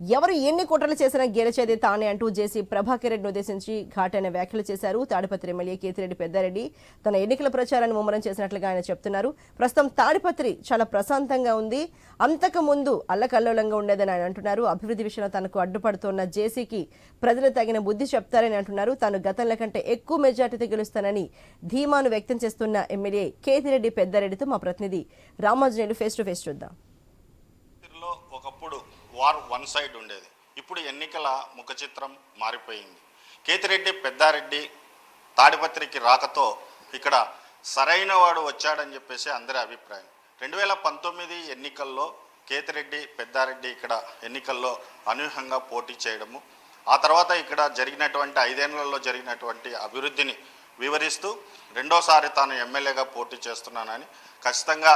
ఎవరు ఎన్ని కుట్రలు చేసినా గెలిచేది తానే అంటూ జేసీ ప్రభాకర్ రెడ్డిని ఉద్దేశించి ఘాటైన వ్యాఖ్యలు చేశారు. తాడిపత్రి ఎమ్మెల్యే కేతిరెడ్డి పెద్దారెడ్డి తన ఎన్నికల ప్రచారాన్ని ముమ్మరం చేసినట్లుగా ఆయన చెప్తున్నారు. ప్రస్తుతం తాడిపత్రి చాలా ప్రశాంతంగా ఉంది. అంతకు ముందు అల్లకల్లోలంగా ఉండేదని ఆయన అంటున్నారు. అభివృద్ధి విషయంలో తనకు అడ్డుపడుతున్న జేసీకి ప్రజలు తగిన బుద్ధి చెప్తారని అంటున్నారు. తాను గతంలో కంటే ఎక్కువ మెజార్టీతో గెలుస్తానని ధీమాను వ్యక్తం చేస్తున్న ఎమ్మెల్యే కేతిరెడ్డి పెద్దారెడ్డితో మా ప్రతినిధి రామాంజనేయులు ఫేస్ టు ఫేస్ చూద్దాం. వార్ వన్ సైడ్ ఉండేది. ఇప్పుడు ఎన్నికల ముఖ చిత్రం మారిపోయింది. కేతిరెడ్డి పెద్దారెడ్డి తాడిపత్రికి రాకతో ఇక్కడ సరైన వాడు వచ్చాడని చెప్పేసి అందరి అభిప్రాయం. రెండు వేల పంతొమ్మిది ఎన్నికల్లో కేతిరెడ్డి పెద్దారెడ్డి ఇక్కడ ఎన్నికల్లో అనూహ్యంగా పోటీ చేయడము ఆ తర్వాత ఇక్కడ జరిగినటువంటి ఐదేళ్ళలో జరిగినటువంటి అభివృద్ధిని వివరిస్తూ రెండోసారి తాను ఎమ్మెల్యేగా పోటీ చేస్తున్నానని ఖచ్చితంగా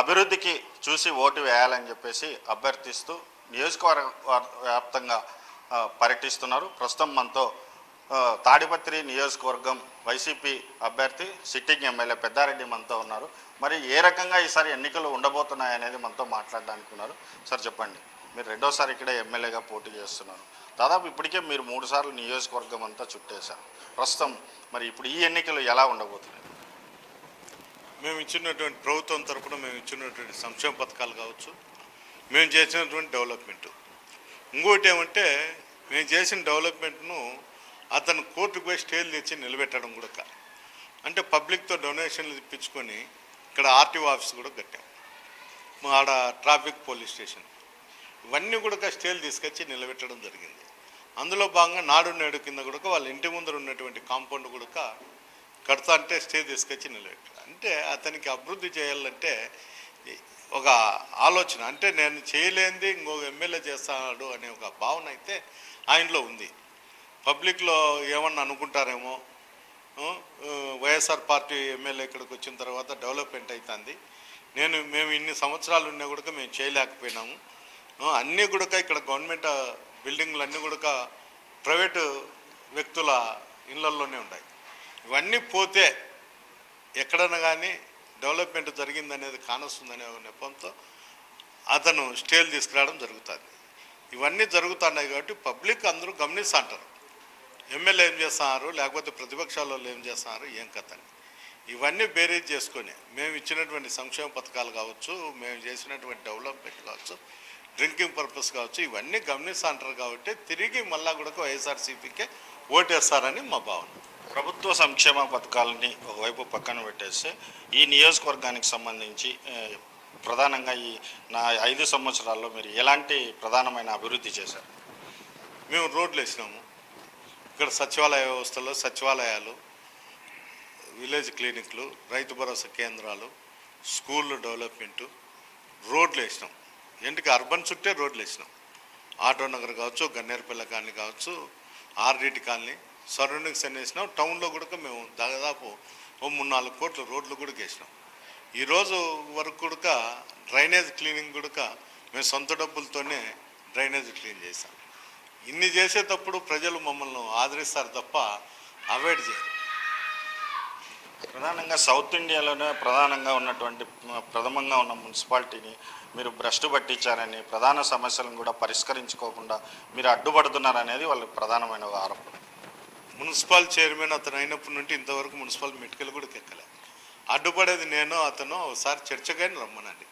అభివృద్ధికి చూసి ఓటు వేయాలని చెప్పేసి అభ్యర్థిస్తూ నియోజకవర్గ వ్యాప్తంగా పర్యటిస్తున్నారు. ప్రస్తుతం మనతో తాడిపత్రి నియోజకవర్గం వైసీపీ అభ్యర్థి సిట్టింగ్ ఎమ్మెల్యే పెద్దారెడ్డి మనతో ఉన్నారు. మరి ఏ రకంగా ఈసారి ఎన్నికలు ఉండబోతున్నాయి అనేది మనతో మాట్లాడడానికి ఉన్నారు. సార్ చెప్పండి. మీరు రెండోసారి ఇక్కడ ఎమ్మెల్యేగా పోటీ చేస్తున్నారు. దాదాపు ఇప్పటికే మీరు మూడుసార్లు నియోజకవర్గం అంతా చుట్టేశారు. ప్రస్తుతం మరి ఇప్పుడు ఈ ఎన్నికలు ఎలా ఉండబోతున్నాయి? మేము ఇచ్చినటువంటి ప్రభుత్వం తరపున మేము ఇచ్చినటువంటి సంక్షేమ పథకాలు కావచ్చు మేము చేసినటువంటి డెవలప్మెంట్. ఇంకోటి ఏమంటే మేము చేసిన డెవలప్మెంట్ను అతను కోర్టుకు పోయి స్టేలు తెచ్చి నిలబెట్టడం కూడా అంటే పబ్లిక్తో డొనేషన్లు ఇప్పించుకొని ఇక్కడ ఆర్టీఓ ఆఫీస్ కూడా కట్టాం. మా ఆడ ట్రాఫిక్ పోలీస్ స్టేషన్. ఇవన్నీ కూడా స్టేలు తీసుకొచ్చి నిలబెట్టడం జరిగింది. అందులో భాగంగా నాడు నేడు కింద కూడా వాళ్ళ ఇంటి ముందర ఉన్నటువంటి కాంపౌండ్ కూడా కడతా అంటే స్టే తీసుకొచ్చి నిలబెట్టాడు అంటే అతనికి అభివృద్ధి చేయాలంటే ఒక ఆలోచన. అంటే నేను చేయలేనిది ఇంకొక ఎమ్మెల్యే చేస్తాడు అనే ఒక భావన అయితే ఆయనలో ఉంది. పబ్లిక్లో ఏమన్నా అనుకుంటారేమో వైఎస్ఆర్ పార్టీ ఎమ్మెల్యే ఇక్కడికి వచ్చిన తర్వాత డెవలప్మెంట్ అవుతుంది నేను మేము ఇన్ని సంవత్సరాలు ఉన్నా కూడా మేము చేయలేకపోయినాము. అన్నీ కూడా ఇక్కడ గవర్నమెంట్ బిల్డింగ్లు అన్నీ కూడా ప్రైవేటు వ్యక్తుల ఇళ్ళల్లోనే ఉన్నాయి. ఇవన్నీ పోతే ఎక్కడన్నా కానీ డెవలప్మెంట్ జరిగిందనేది కానొస్తుందనే నెపంతో అతను స్టేలు తీసుకురావడం జరుగుతుంది. ఇవన్నీ జరుగుతున్నాయి కాబట్టి పబ్లిక్ అందరూ గమనిస్తుంటారు. ఎమ్మెల్యే ఏం చేస్తున్నారు? లేకపోతే ప్రతిపక్షాల వాళ్ళు ఏం చేస్తున్నారు? ఏం కథ అని. ఇవన్నీ బేరీజ్ చేసుకొని మేము ఇచ్చినటువంటి సంక్షేమ పథకాలు కావచ్చు మేము చేసినటువంటి డెవలప్మెంట్ కావచ్చు డ్రింకింగ్ పర్పస్ కావచ్చు ఇవన్నీ గమనిస్తుంటారు కాబట్టి తిరిగి మళ్ళా కూడా వైఎస్ఆర్సీపీకే ఓటేస్తారని మా భావన. ప్రభుత్వ సంక్షేమ పథకాలని ఒకవైపు పక్కన పెట్టేస్తే ఈ నియోజకవర్గానికి సంబంధించి ప్రధానంగా ఈ నా ఐదు సంవత్సరాల్లో మీరు ఎలాంటి ప్రధానమైన అభివృద్ధి చేశారు? మేము రోడ్లు వేసినాము. ఇక్కడ సచివాలయ వ్యవస్థలో సచివాలయాలు విలేజ్ క్లినిక్లు రైతు భరోసా కేంద్రాలు స్కూళ్ళు డెవలప్మెంటు రోడ్లు వేసినాం. ఎందుకు అర్బన్ చుట్టే రోడ్లు వేసినాం. ఆటో నగర్ కావచ్చు గన్నేరుపల్లి కాలనీ కావచ్చు ఆర్డిటి కాలనీ సరౌండింగ్స్ అన్ని వేసినాం టౌన్లో కూడా మేము దాదాపు ఓ మూడు నాలుగు కోట్ల రోడ్లు కూడా వేసినాం ఈరోజు వరకు కూడా డ్రైనేజ్ క్లీనింగ్ కూడా మేము సొంత డబ్బులతోనే డ్రైనేజ్ క్లీన్ చేసాం ఇన్ని చేసేటప్పుడు ప్రజలు మమ్మల్ని ఆదరిస్తారు తప్ప అవాయిడ్ చేయరు. ప్రధానంగా సౌత్ ఇండియాలోనే ప్రధానంగా ఉన్నటువంటి ప్రథమంగా ఉన్న మున్సిపాలిటీని మీరు భ్రష్టు పట్టించారని ప్రధాన సమస్యలను కూడా పరిష్కరించుకోకుండా మీరు అడ్డుపడుతున్నారనేది వాళ్ళ ప్రధానమైన ఆరోపణ. మున్సిపల్ చైర్మన్ అతను అయినప్పటి నుండి ఇంతవరకు మున్సిపల్ మెటికల్ కూడా ఎక్కలే. అడ్డుపడేది నేను అతను ఒకసారి చర్చకైనా రమ్మనండి.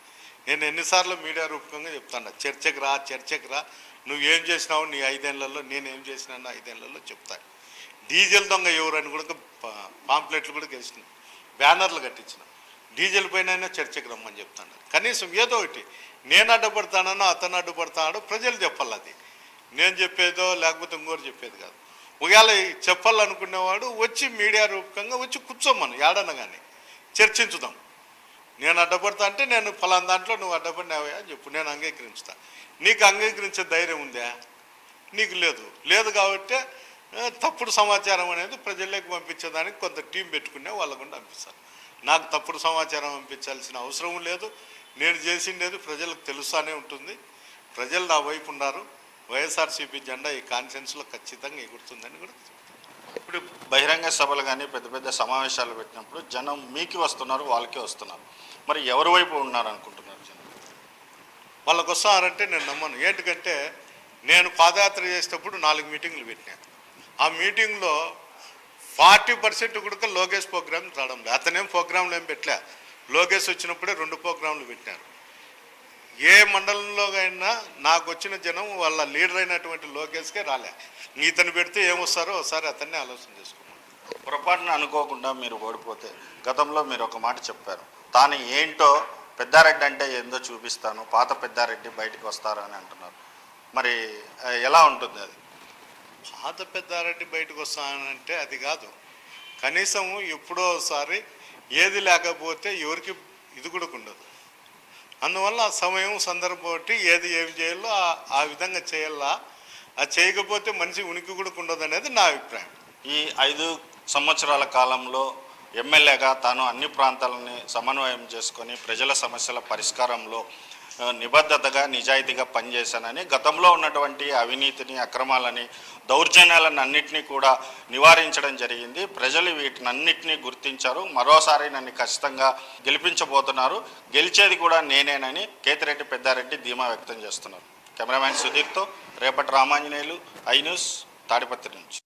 నేను ఎన్నిసార్లు మీడియా రూపకంగా చెప్తాను చర్చకు రా చర్చకు రా నువ్వు ఏం చేసినావు నీ ఐదేళ్ళలో నేను ఏం చేసినాను ఐదేళ్ళలో చెప్తాను. డీజిల్ దొంగ ఎవరని కూడా పా- పాంప్లెట్లు కూడా వేసినాం బ్యానర్లు కట్టించిన. డీజిల్ పైన చర్చకు రమ్మని చెప్తాను. కనీసం ఏదో ఒకటి నేను అడ్డుపడతానో అతను అడ్డుపడతాడో ప్రజలు చెప్పాలి అది. నేను చెప్పేదో లేకపోతే ఇంకోరు చెప్పేది కాదు. ఒకవేళ చెప్పాలనుకునేవాడు వచ్చి మీడియా రూపకంగా వచ్చి కూర్చోమను ఏడన్నా కానీ చర్చించుదాం. నేను అడ్డపడతా అంటే నేను ఫలానా దాంట్లో నువ్వు అడ్డపడినావా అని చెప్పు నేను అంగీకరించుతా. నీకు అంగీకరించే ధైర్యం ఉందా? నీకు లేదు. లేదు కాబట్టి తప్పుడు సమాచారం అనేది ప్రజల్లోకి పంపించేదానికి కొంత టీం పెట్టుకునే వాళ్ళకు కూడా పంపిస్తాను. నాకు తప్పుడు సమాచారం పంపించాల్సిన అవసరం లేదు. నేను చేసిండేది ప్రజలకు తెలుస్తానే ఉంటుంది. ప్రజలు నా వైపు ఉన్నారు వైఎస్ఆర్సీపీ జెండా ఈ కాన్ఫరెన్స్లో ఖచ్చితంగా ఎగురుతుందని కూడా ఇప్పుడు బహిరంగ సభలు కానీ పెద్ద పెద్ద సమావేశాలు పెట్టినప్పుడు జనం మీకు వస్తున్నారు వాళ్ళకే వస్తున్నారు. మరి ఎవరి వైపు ఉన్నారు అనుకుంటున్నారు జనం? వాళ్ళకి వస్తారంటే నేను నమ్మను. ఏంటికంటే నేను పాదయాత్ర చేసేటప్పుడు నాలుగు మీటింగ్లు పెట్టినా. ఆ మీటింగ్లో ఫార్టీ పర్సెంట్ కూడా లోకేష్ ప్రోగ్రామ్ రావడం లేదు. అతనేం ప్రోగ్రాంలు ఏం పెట్టలే. లోకేష్ వచ్చినప్పుడే రెండు ప్రోగ్రాంలు పెట్టినారు. ఏ మండలంలో అయినా నాకు వచ్చిన జనం వాళ్ళ లీడర్ అయినటువంటి లోకేష్కే రాలే. ఇతను పెడితే ఏమొస్తారో ఒకసారి అతన్ని ఆలోచన చేసుకున్నాను పొరపాటున అనుకోకుండా మీరు ఓడిపోతే గతంలో మీరు ఒక మాట చెప్పారు. తాను ఏంటో పెద్దారెడ్డి అంటే ఏందో చూపిస్తాను పాత పెద్దారెడ్డి బయటికి వస్తారు అని అంటున్నారు. మరి ఎలా ఉంటుంది అది? పాత పెద్దారెడ్డి బయటకు వస్తానంటే అది కాదు. కనీసం ఎప్పుడో ఒకసారి ఏది లేకపోతే ఎవరికి ఇది కూడా ఉండదు. అందువల్ల ఆ సమయం సందర్భం బట్టి ఏది ఏం చేయాలో ఆ- ఆ విధంగా చేయాలా? అది చేయకపోతే మనిషి ఉనికి కూడా ఉండదు అనేది నా అభిప్రాయం. ఈ ఐదు సంవత్సరాల కాలంలో ఎమ్మెల్యేగా తాను అన్ని ప్రాంతాలని సమన్వయం చేసుకొని ప్రజల సమస్యల పరిష్కారంలో నిబద్ధతగా నిజాయితీగా పనిచేశానని గతంలో ఉన్నటువంటి అవినీతిని అక్రమాలని దౌర్జన్యాలను అన్నింటినీ కూడా నివారించడం జరిగింది. ప్రజలు వీటినన్నిటినీ గుర్తించారు. మరోసారి నన్ను ఖచ్చితంగా గెలిపించబోతున్నారు. గెలిచేది కూడా నేనేనని కేతిరెడ్డి పెద్దారెడ్డి ధీమా వ్యక్తం చేస్తున్నారు. కెమెరామ్యాన్ సుధీర్తో రేపటి రామాంజనేయులు ఐ న్యూస్ తాడిపత్రి నుంచి.